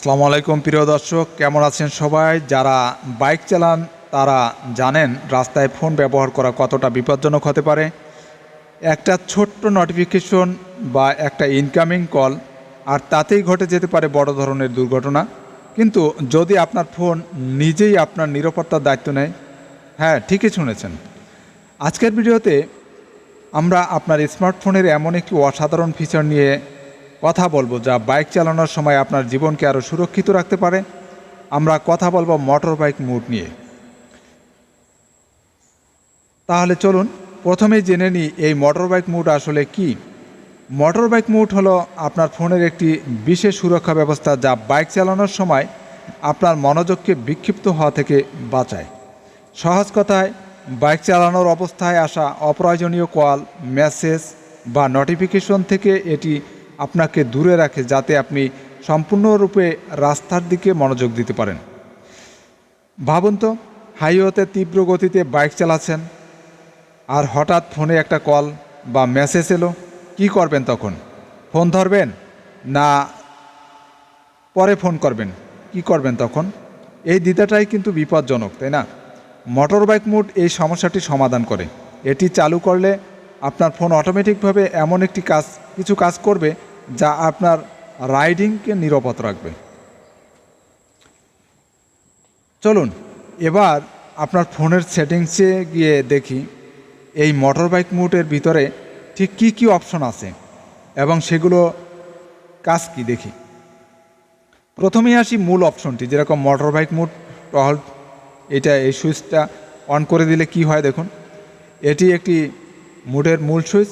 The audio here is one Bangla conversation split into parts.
আসসালামু আলাইকুম, প্রিয় দর্শক, কেমন আছেন সবাই? যারা বাইক চালান, তারা জানেন রাস্তায় ফোন ব্যবহার করা কতটা বিপজ্জনক হতে পারে। একটা ছোট্ট নোটিফিকেশন বা একটা ইনকামিং কল আর তাতেই ঘটে যেতে পারে বড় ধরনের দুর্ঘটনা। কিন্তু যদি আপনার ফোন নিজেই আপনার নিরাপত্তার দায়িত্ব নেয় হ্যাঁ ঠিকই শুনেছেন। আজকের ভিডিওতে আমরা আপনার স্মার্টফোনের এমন একটি অসাধারণ ফিচার নিয়ে কথা বলব যা বাইক চালানোর সময় আপনার জীবনকে আরও সুরক্ষিত রাখতে পারে। আমরা কথা বলব মোটর বাইক মুড নিয়ে। তাহলে চলুন, প্রথমেই জেনে নিই এই মোটর বাইক মুড আসলে কি। মোটর বাইক মুড হলো আপনার ফোনের একটি বিশেষ সুরক্ষা ব্যবস্থা যা বাইক চালানোর সময় আপনার মনোযোগকে বিক্ষিপ্ত হওয়া থেকে বাঁচায়। সহজ কথায়, বাইক চালানোর অবস্থায় আসা অপ্রয়োজনীয় কল মেসেজ বা নোটিফিকেশন থেকে এটি আপনাকে দূরে রাখে যাতে আপনি সম্পূর্ণরূপে রাস্তার দিকে মনোযোগ দিতে পারেন। ভাবুন তো, হাইওয়েতে তীব্র গতিতে বাইক চালাচ্ছেন আর হঠাৎ ফোনে একটা কল বা মেসেজ এলো, কি করবেন তখন? ফোন ধরবেন না পরে ফোন করবেন? কি করবেন তখন? এই দ্বিধাটাই কিন্তু বিপজ্জনক, তাই না? মোটর বাইক মুড এই সমস্যাটি সমাধান করে। এটি চালু করলে আপনার ফোন অটোমেটিকভাবে এমন একটি কাজ, কিছু কাজ করবে যা আপনার রাইডিংকে নিরাপদ রাখবে। চলুন, এবার আপনার ফোনের সেটিংসে গিয়ে দেখি এই মোটর বাইক মুডের ভিতরে ঠিক কি কি অপশন আছে এবং সেগুলো কাজ কি দেখি। প্রথমেই আসি মূল অপশনটি, যেরকম মোটর বাইক মুড টহল, এটা এই সুইচটা অন করে দিলে কি হয় দেখুন। এটি একটি মুডের মূল সুইচ।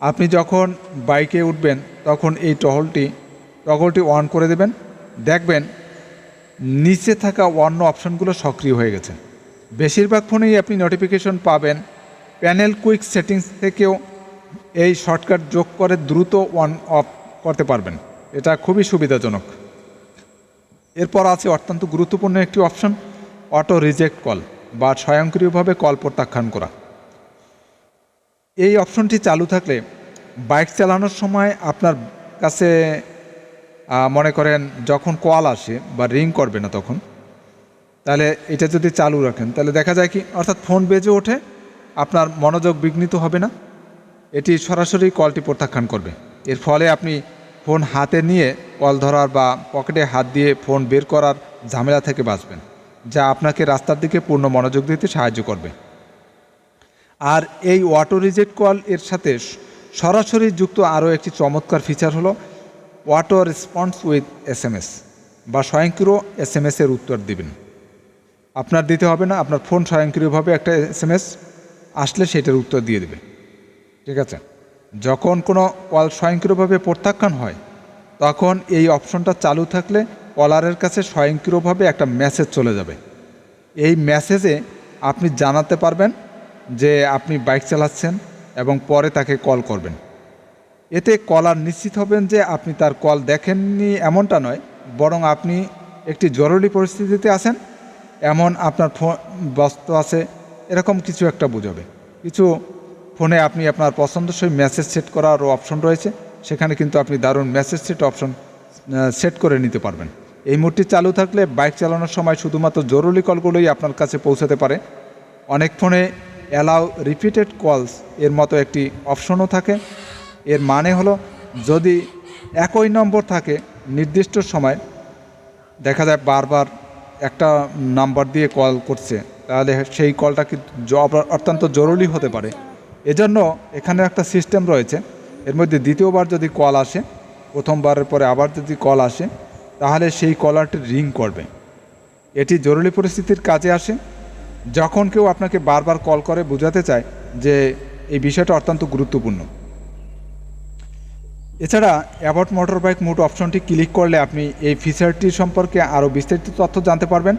আপনি যখন বাইকে উঠবেন তখন এই টহলটি টগলটি অন করে দেবেন। দেখবেন, নিচে থাকা অন্য অপশনগুলো সক্রিয় হয়ে গেছে। বেশিরভাগ ফোনেই আপনি নোটিফিকেশন পাবেন। প্যানেল কুইক সেটিংস থেকেও এই শর্টকাট যোগ করে দ্রুত অন অফ করতে পারবেন। এটা খুবই সুবিধাজনক। এরপর আছে অত্যন্ত গুরুত্বপূর্ণ একটি অপশন অটো রিজেক্ট কল বা স্বয়ংক্রিয়ভাবে কল প্রত্যাখ্যান করা। এই অপশনটি চালু থাকলে বাইক চালানোর সময় আপনার কাছে মনে করেন যখন কল আসে বা রিং করবে না তখন, তাহলে এটা যদি চালু রাখেন, তাহলে দেখা যায় কি, অর্থাৎ ফোন বেজে ওঠে, আপনার মনোযোগ বিঘ্নিত হবে না, এটি সরাসরি কলটি প্রত্যাখ্যান করবে। এর ফলে আপনি ফোন হাতে নিয়ে কল ধরার বা পকেটে হাত দিয়ে ফোন বের করার ঝামেলা থেকে বাঁচবেন, যা আপনাকে রাস্তার দিকে পূর্ণ মনোযোগ দিতে সাহায্য করবে। আর এই অটো রিজেক্ট কল এর সাথে সরাসরি যুক্ত আরও একটি চমৎকার ফিচার হলো auto response with S M বা স্বয়ংক্রিয় এস এম এসের উত্তর দিবেন। আপনার দিতে হবে না, আপনার ফোন স্বয়ংক্রিয়ভাবে একটা এস এম এস আসলে সেটার উত্তর দিয়ে দেবে। ঠিক আছে? যখন কোনো কল স্বয়ংক্রিয়ভাবে প্রত্যাখ্যান হয়, তখন এই অপশনটা চালু থাকলে কলারের কাছে স্বয়ংক্রিয়ভাবে একটা মেসেজ চলে যাবে। এই মেসেজে আপনি জানাতে পারবেন যে আপনি বাইক চালাচ্ছেন এবং পরে তাকে কল করবেন। এতে কলার নিশ্চিত হবেন যে আপনি তার কল দেখেননি এমনটা নয়, বরং আপনি একটি জরুরি পরিস্থিতিতে আছেন, এমন আপনার ফোন ব্যস্ত আছে, এরকম কিছু একটা বোঝাবে। কিছু ফোনে আপনি আপনার পছন্দসই মেসেজ সেট করারও অপশন রয়েছে, সেখানে কিন্তু আপনি দারুণ মেসেজ সেট অপশন সেট করে নিতে পারবেন। এই মোডটি চালু থাকলে বাইক চালানোর সময় শুধুমাত্র জরুরি কলগুলোই আপনার কাছে পৌঁছাতে পারে। অনেক ফোনে অ্যালাউ রিপিটেড কলস এর মতো একটি অপশনও থাকে। এর মানে হলো, যদি একই নম্বর থাকে নির্দিষ্ট সময়, দেখা যায় বারবার একটা নাম্বার দিয়ে কল করছে, তাহলে সেই কলটা কিন্তু অত্যন্ত জরুরি হতে পারে। এজন্য এখানে একটা সিস্টেম রয়েছে। এর মধ্যে দ্বিতীয়বার যদি কল আসে, প্রথমবারের পরে আবার যদি কল আসে, তাহলে সেই কলারটি রিং করবে। এটি জরুরি পরিস্থিতির কাজে আসে। যখন কেউ আপনাকে বারবার কল করে বোঝাতে চায় যে এই বিষয়টা অত্যন্ত গুরুত্বপূর্ণ। এছাড়া অ্যাবাউট মোটর বাইক মুড অপশনটি ক্লিক করলে আপনি এই ফিচারটি সম্পর্কে আরও বিস্তারিত তথ্য জানতে পারবেন।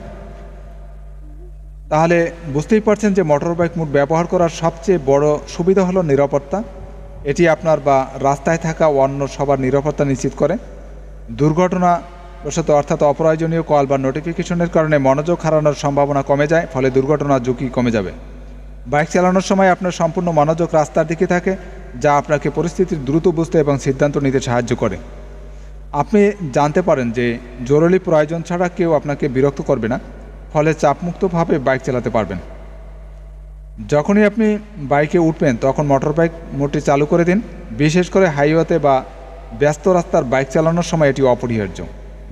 তাহলে বুঝতেই পারছেন যে মোটর বাইক মুড ব্যবহার করার সবচেয়ে বড় সুবিধা হলো নিরাপত্তা। এটি আপনার বা রাস্তায় থাকা অন্য সবার নিরাপত্তা নিশ্চিত করে। দুর্ঘটনা বশত অর্থাৎ অপ্রয়োজনীয় কল বা নোটিফিকেশনের কারণে মনোযোগ হারানোর সম্ভাবনা কমে যায়, ফলে দুর্ঘটনার ঝুঁকি কমে যাবে। বাইক চালানোর সময় আপনার সম্পূর্ণ মনোযোগ রাস্তার দিকে থাকে, যা আপনাকে পরিস্থিতির দ্রুত বুঝতে এবং সিদ্ধান্ত নিতে সাহায্য করে। আপনি জানতে পারেন যে জরুরি প্রয়োজন ছাড়া কেউ আপনাকে বিরক্ত করবে না, ফলে চাপমুক্তভাবে বাইক চালাতে পারবেন। যখনই আপনি বাইকে উঠবেন, তখন মোটর বাইক মোটটি চালু করে দিন। বিশেষ করে হাইওয়েতে বা ব্যস্ত রাস্তার বাইক চালানোর সময় এটি অপরিহার্য।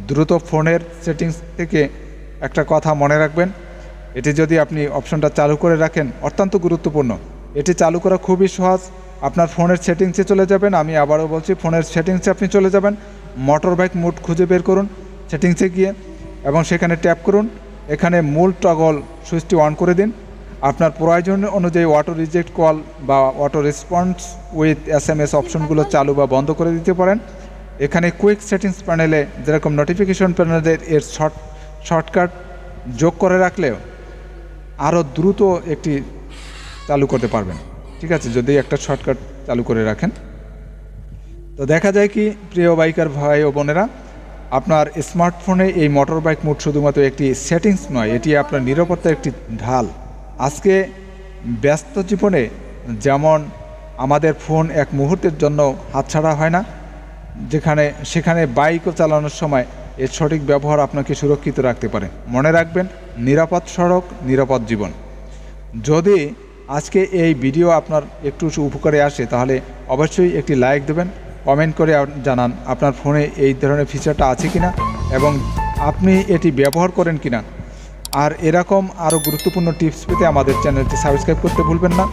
দ্রুত ফোনের সেটিংস থেকে একটা কথা মনে রাখবেন। এটি যদি আপনি অপশনটা চালু করে রাখেন, অত্যন্ত গুরুত্বপূর্ণ। এটি চালু করা খুবই সহজ। আপনার ফোনের সেটিংসে চলে যাবেন। আমি আবারও বলছি, ফোনের সেটিংসে আপনি চলে যাবেন। মোটর বাইক মোড খুঁজে বের করুন সেটিংসে গিয়ে এবং সেখানে ট্যাপ করুন। এখানে মূল টগল সুইচটি অন করে দিন। আপনার প্রয়োজন অনুযায়ী অটো রিজেক্ট কল বা auto response with S M S অপশনগুলো চালু বা বন্ধ করে দিতে পারেন। এখানে কুইক সেটিংস প্যানেলে যেরকম নোটিফিকেশন প্যানেলের এর শর্ট শর্টকাট যোগ করে রাখলেও আরও দ্রুত একটি চালু করতে পারবেন। ঠিক আছে? যদি একটা শর্টকাট চালু করে রাখেন। তো দেখা যায় কি, প্রিয় বাইকার ভাই ও বোনেরা, আপনার স্মার্টফোনে এই মোটর বাইক মোড শুধুমাত্র একটি সেটিংস নয়, এটি আপনার নিরাপত্তার একটি ঢাল। আজকে ব্যস্ত জীবনে যেমন আমাদের ফোন এক মুহূর্তের জন্য হাতছাড়া হয় না যেখানে, সেখানে বাইকও চালানোর সময় এর সঠিক ব্যবহার আপনাকে সুরক্ষিত রাখতে পারে। মনে রাখবেন, নিরাপদ সড়ক, নিরাপদ জীবন। যদি আজকে এই ভিডিও আপনার একটু উপকারে আসে, তাহলে অবশ্যই একটি লাইক দেবেন, কমেন্ট করে জানান আপনার ফোনে এই ধরনের ফিচারটা আছে কিনা এবং আপনি এটি ব্যবহার করেন কিনা। আর এরকম আরও গুরুত্বপূর্ণ টিপস পেতে আমাদের চ্যানেলটি সাবস্ক্রাইব করতে ভুলবেন না।